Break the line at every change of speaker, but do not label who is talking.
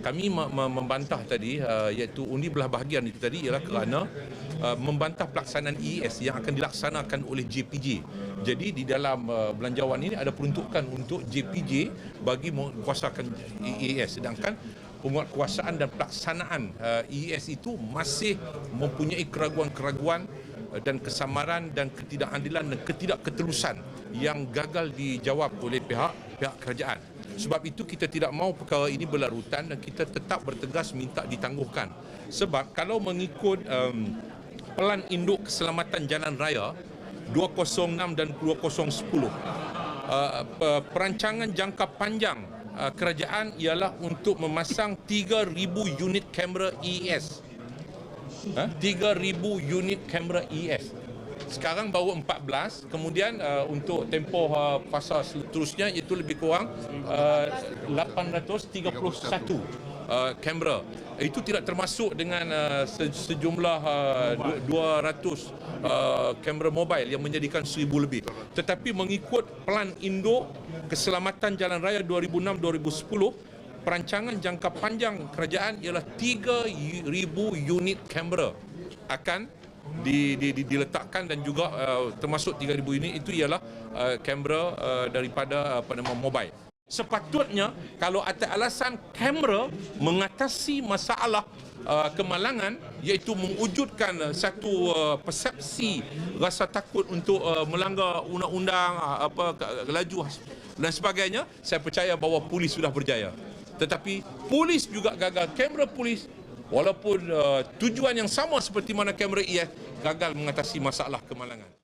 kami me- me- membantah tadi uh, iaitu undi belah bahagian itu tadi ialah kerana uh, membantah pelaksanaan EES yang akan dilaksanakan oleh JPJ. Jadi di dalam uh, belanjawan ini ada peruntukan untuk JPJ bagi menguasakan EES sedangkan penguatkuasaan dan pelaksanaan uh, EES itu masih mempunyai keraguan-keraguan dan kesamaran dan ketidakadilan dan ketidakketerusan yang gagal dijawab oleh pihak pihak kerajaan. Sebab itu kita tidak mahu perkara ini berlarutan dan kita tetap bertegas minta ditangguhkan. Sebab kalau mengikut um, Pelan Induk Keselamatan Jalan Raya 206 dan 2010 uh, pe- perancangan jangka panjang uh, kerajaan ialah untuk memasang 3000 unit kamera ES. Ha? 3000 unit kamera ES. Sekarang baru 14, kemudian uh, untuk tempoh uh, fasa seterusnya itu lebih kurang uh, 831 uh, kamera. Itu tidak termasuk dengan uh, se- sejumlah uh, du- 200 uh, kamera mobile yang menjadikan 1000 lebih. Tetapi mengikut Pelan Indo Keselamatan Jalan Raya 2006-2010, perancangan jangka panjang kerajaan ialah 3000 unit kamera akan di, di, di, diletakkan dan juga uh, termasuk 3000 unit itu ialah uh, kamera uh, daripada uh, apa nama mobile. Sepatutnya kalau atas alasan kamera mengatasi masalah uh, kemalangan iaitu mewujudkan uh, satu uh, persepsi rasa takut untuk uh, melanggar undang-undang uh, apa laju dan sebagainya saya percaya bahawa polis sudah berjaya tetapi polis juga gagal kamera polis walaupun uh, tujuan yang sama seperti mana kamera IS gagal mengatasi masalah kemalangan